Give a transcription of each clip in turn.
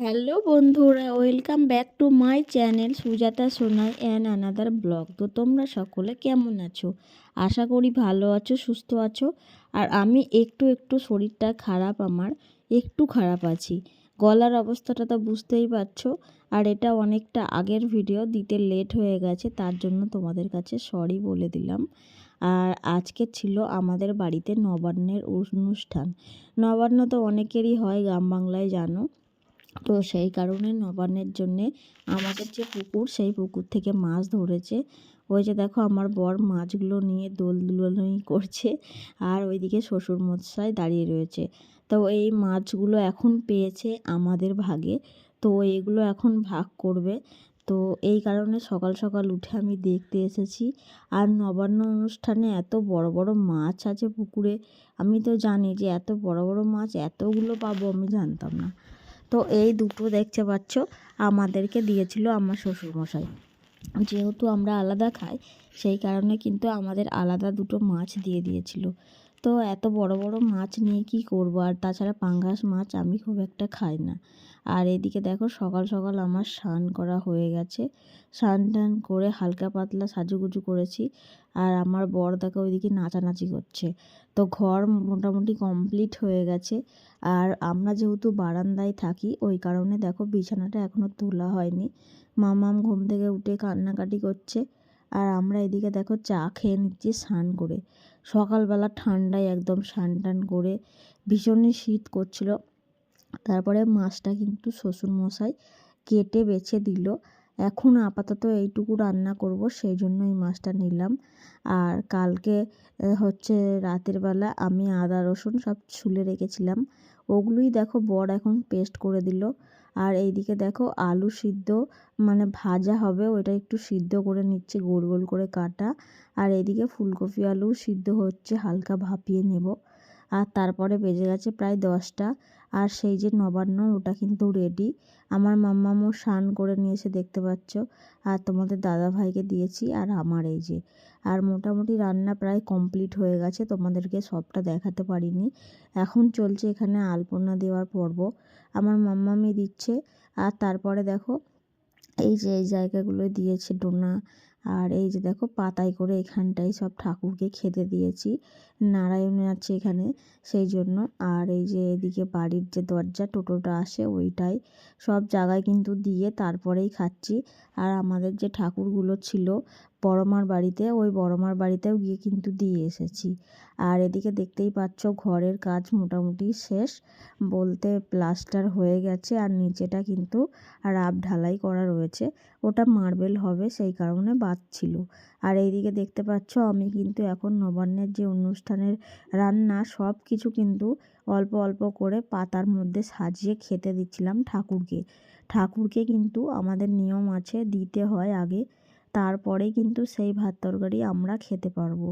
Hello বন্ধুরা, welcome back to my channel Sujata Sonai and another blog. তো তোমরা সকলে কেমন আছো? আশা করি ভালো আছো, সুস্থ আছো। আর আমি একটু একটু শরীরটা খারাপ, আমার একটু খারাপ আছি। গলার অবস্থাটা তো বুঝতেই পারছ। আর এটা অনেকটা আগের ভিডিও দিতে লেট হয়ে গেছে, তার জন্য তোমাদের কাছে সরি বলে দিলাম। আর আজকে ছিল আমাদের বাড়িতে নবান্নের অনুষ্ঠান। নবান্ন তো অনেকেরই হয়, গ্রাম বাংলায় জানো। তো সেই কারণে নবান্নের জন্যে আমাদের যে পুকুর, সেই পুকুর থেকে মাছ ধরেছে। ওই যে দেখো আমার বর মাছগুলো নিয়ে দোল দুলনি করছে আর ওইদিকে শ্বশুর মশাই দাঁড়িয়ে রয়েছে। তো এই মাছগুলো এখন পেয়েছে আমাদের ভাগে। তো এগুলো এখন ভাগ করবে। তো এই কারণে সকাল সকাল উঠে আমি দেখতে এসেছি। আর নবান্ন অনুষ্ঠানে এত বড় বড় মাছ আছে পুকুরে। আমি তো জানি যে এত বড় বড় মাছ এতগুলো পাবো আমি জানতাম না। তো এই দুটো দেখতে পাচ্ছ, আমাদেরকে দিয়েছিল আমার শ্বশুরমশাই। যেহেতু আমরা আলাদা খাই, সেই কারণে কিন্তু আমাদের আলাদা দুটো মাছ দিয়ে দিয়েছিল। তো এত বড় বড় মাছ নিয়ে কি করব? আর তাছাড়া পাঙ্গাস মাছ আমি খুব একটা খাই না। আর এদিকে দেখো সকাল সকাল আমার স্নান করা হয়ে গেছে। স্নান টান করে হালকা পাতলা সাজুগুজু করেছি। আর আমার বর দেখো ওইদিকে নাচানাচি করছে। তো ঘর মোটামুটি কমপ্লিট হয়ে গেছে। আর আমরা যেহেতু বারান্দায় থাকি, ওই কারণে দেখো বিছানাটা এখনও তোলা হয়নি। মামাম ঘুম থেকে উঠে কান্নাকাটি করছে। আর আমরা এদিকে দেখো চা খেয়ে নিচ্ছি স্নান করে। সকালবেলা ঠান্ডায় একদম স্নান টান করে ভীষণই শীত করছিল। তারপরে মাছটা কিন্তু শ্বশুরমশাই কেটে বেছে দিল। এখন আপাতত এইটুকু রান্না করব, সেই জন্য এই মাছটা নিলাম। আর কালকে হচ্ছে রাতের বেলা আমি আদা রসুন সব ছুলে রেখেছিলাম। ওগুলোই দেখো বর এখন পেস্ট করে দিল। আর এইদিকে দেখো আলু সিদ্ধ মানে ভাজা হবে ওটা একটু সিদ্ধ করে নিচ্ছে, গোল গোল করে কাটা। আর এইদিকে ফুলকপি আলু সিদ্ধ হচ্ছে, হালকা ভাপিয়ে নেব। আর তারপরে বেজে গেছে প্রায় দশটা। আর সেই যে নবান্ন, ওটা কিন্তু রেডি আমার মাম্মামও স্নান করে নিয়েছে, দেখতে পাচ্ছ। আর তোমাদের দাদা ভাইকে দিয়েছি, আর আমার এই যে। আর মোটামুটি রান্না প্রায় কমপ্লিট হয়ে গেছে, তোমাদেরকে সবটা দেখাতে পারিনি। এখন চলছে এখানে আলপনা দেওয়ার পর্ব। আমার মাম্মামি দিচ্ছে, আর তারপরে দেখো, এই যে এই জায়গাগুলো দিয়েছে ডোনা। আর এই যে দেখো পাতায় করে এখানটায় সব ঠাকুরকে খেতে দিয়েছি। নারায়ণ আছে এখানে সেই জন্য। আর এই যে এদিকে বাড়ির যে দরজা, টোটোটা আসে ওইটাই। সব জায়গায় কিন্তু দিয়ে তারপরেই খাচ্ছি। আর আমাদের যে ঠাকুরগুলো ছিল বড়মার বাড়িতে, ওই বড়মার বাড়িতেও গিয়ে কিন্তু দিয়ে এসেছি। আর এদিকে দেখতেই পাচ্ছ, ঘরের কাজ মোটামুটি শেষ। বলতে প্লাস্টার হয়ে গেছে আর নিচেটা কিন্তু রাব ঢালাই করা রয়েছে। ওটা মার্বেল হবে, সেই কারণে বাদ ছিল। আর এইদিকে দেখতে পাচ্ছ, আমি কিন্তু এখন নবান্নের যে অনুষ্ঠানের রান্না, সব কিছু কিন্তু অল্প অল্প করে পাতার মধ্যে সাজিয়ে খেতে দিচ্ছিলাম ঠাকুরকে। ঠাকুরকে কিন্তু আমাদের নিয়ম আছে, দিতে হয় আগে। তারপরে কিন্তু সেই ভাত তরকারি আমরা খেতে পারব।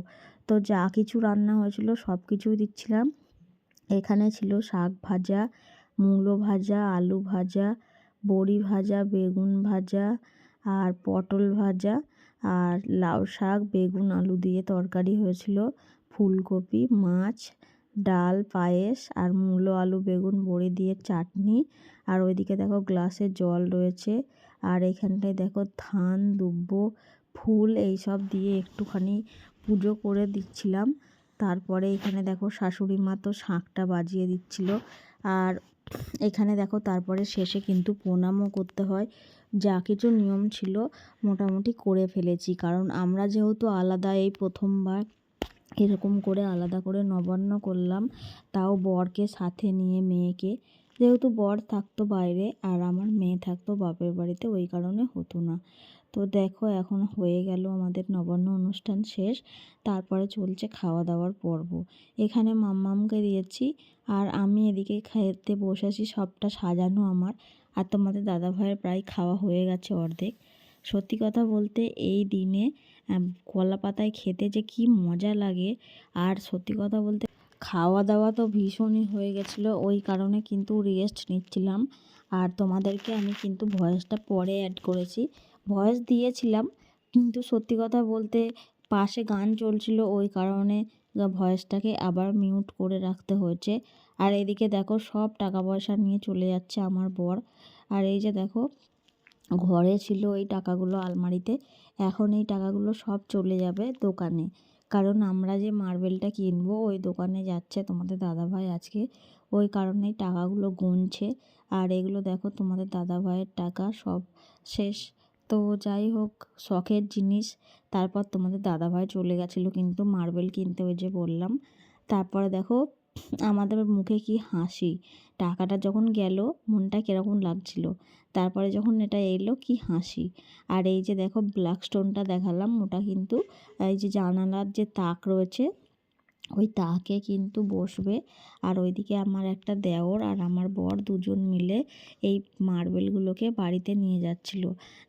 তো যা কিছু রান্না হয়েছিল সব কিছুই দিচ্ছিলাম। এখানে ছিল শাক ভাজা, মূলো ভাজা, আলু ভাজা, বড়ি ভাজা, বেগুন ভাজা আর পটল ভাজা আর লাউ শাক, বেগুন, আলু দিয়ে তরকারি হয়েছিল, ফুলকপি, মাছ, ডাল, পায়েস আর মূলো, আলু, বেগুন, বড়ি দিয়ে চাটনি। আর ওইদিকে দেখো গ্লাসে জল রয়েছে। আর এখানটায় দেখো ধান, দুব্ব, ফুল এইসব দিয়ে একটুখানি পুজো করে দিচ্ছিলাম। তারপরে এখানে দেখো শাশুড়ি মা তো শাঁখটা বাজিয়ে দিচ্ছিল। আর এখানে দেখো তারপরে শেষে কিন্তু প্রণামও করতে হয়। যা কিছু নিয়ম ছিল মোটামুটি করে ফেলেছি। কারণ আমরা যেহেতু আলাদা এই প্রথমবার এরকম করে আলাদা করে নবান্ন করলাম, তাও বরকে সাথে নিয়ে, মেয়েকে যেহেতু বর থাকতো বাইরে আর আমার মেয়ে থাকতো বাপের বাড়িতে, ওই কারণে হতো না। তো দেখো, এখন হয়ে গেল আমাদের নবান্ন অনুষ্ঠান শেষ। তারপরে চলছে খাওয়া দাওয়ার পর্ব। এখানে মাম্মামকে দিয়েছি আর আমি এদিকে খেতে বসেছি সবটা সাজানো আমার। আর তোমাদের দাদা ভাইয়ের প্রায় খাওয়া হয়ে গেছে অর্ধেক। সত্যি কথা বলতে এই দিনে কলা পাতায় খেতে যে কি মজা লাগে। আর সত্যি কথা বলতে খাওয়া দাওয়া তো ভীষণই হয়ে গেছিল, ওই কারণে কিন্তু রেস্ট নিচ্ছিলাম। আর তোমাদেরকে আমি কিন্তু ভয়েসটা পরে অ্যাড করেছি। ভয়েস দিয়েছিলাম, কিন্তু সত্যি কথা বলতে পাশে গান চলছিল, ওই কারণে ভয়েসটাকে আবার মিউট করে রাখতে হয়েছে। আর এদিকে দেখো, সব টাকা পয়সা নিয়ে চলে যাচ্ছে আমার বর। আর এই যে দেখো, ঘরে ছিল এই টাকাগুলো আলমারিতে, এখন এই টাকাগুলো সব চলে যাবে দোকানে। কারণ আমরা যে মার্বেলটা কিনবো, ওই দোকানে যাচ্ছে তোমাদের দাদাভাই আজকে। ওই কারণেই টাকাগুলো গুনছে। আর এগুলো দেখো তোমাদের দাদাভাইয়ের টাকা সব শেষ। তো যাই হোক, শখের জিনিস। তারপর তোমাদের দাদাভাই চলে গেছিল কিন্তু মার্বেল কিনতে, ওই যে বললাম। তারপরে দেখো আমাদের মুখে কি হাসি? টাকাটা যখন গেল, মনটা কীরকম লাগছিল? তারপরে যখন এটা এলো, কি হাসি? আর এই যে দেখো ব্ল্যাক স্টোনটা দেখালাম, ওটা কিন্তু, এই যে জানালার যে তাক রয়েছে ওই তাকে কিন্তু বসবে। আর ওইদিকে আমার একটা দেওর আর আমার বর দুজন মিলে এই মার্বেলগুলোকে বাড়িতে নিয়ে যাচ্ছিল।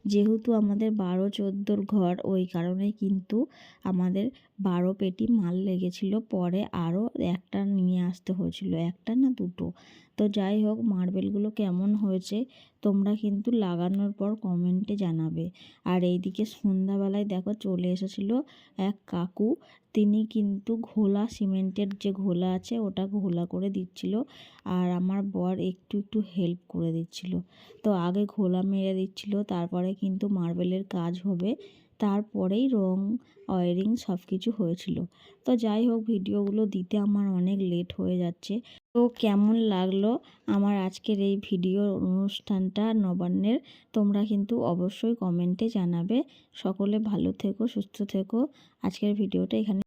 যেহেতু আমাদের বারো চোদ্দোর ঘর, ওই কারণে কিন্তু আমাদের বারো পেটি মাল লেগেছিল। পরে আরও একটা নিয়ে আসতে হয়েছিল, একটা না দুটো। তো যাই হোক, মার্বেলগুলো কেমন হয়েছে তোমরা কিন্তু লাগানোর পর কমেন্টে জানাবে। আর এইদিকে সন্ধ্যাবেলায় দেখো চলে এসেছিল এক কাকু। তিনি কিন্তু ঘোলা সিমেন্টের যে ঘোলা আছে ওটা ঘোলা করে দিচ্ছিল আর আমার বর একটু একটু হেল্প করে দিচ্ছিল। তো আগে ঘোলা মেরে দিচ্ছিল, তারপরে কিন্তু মার্বেলের কাজ হবে। তারপরেই রং, ওয়ারিং সব কিছু হয়েছিল। তো যাই হোক, ভিডিওগুলো দিতে আমার অনেক লেট হয়ে যাচ্ছে। তো কেমন লাগল আমার আজকের এই ভিডিও অনুষ্ঠানটা নবান্নের, তোমরা কিন্তু অবশ্যই কমেন্টে জানাবে। সকলে ভালো থেকো, সুস্থ থেকো। আজকের ভিডিওটা এখানে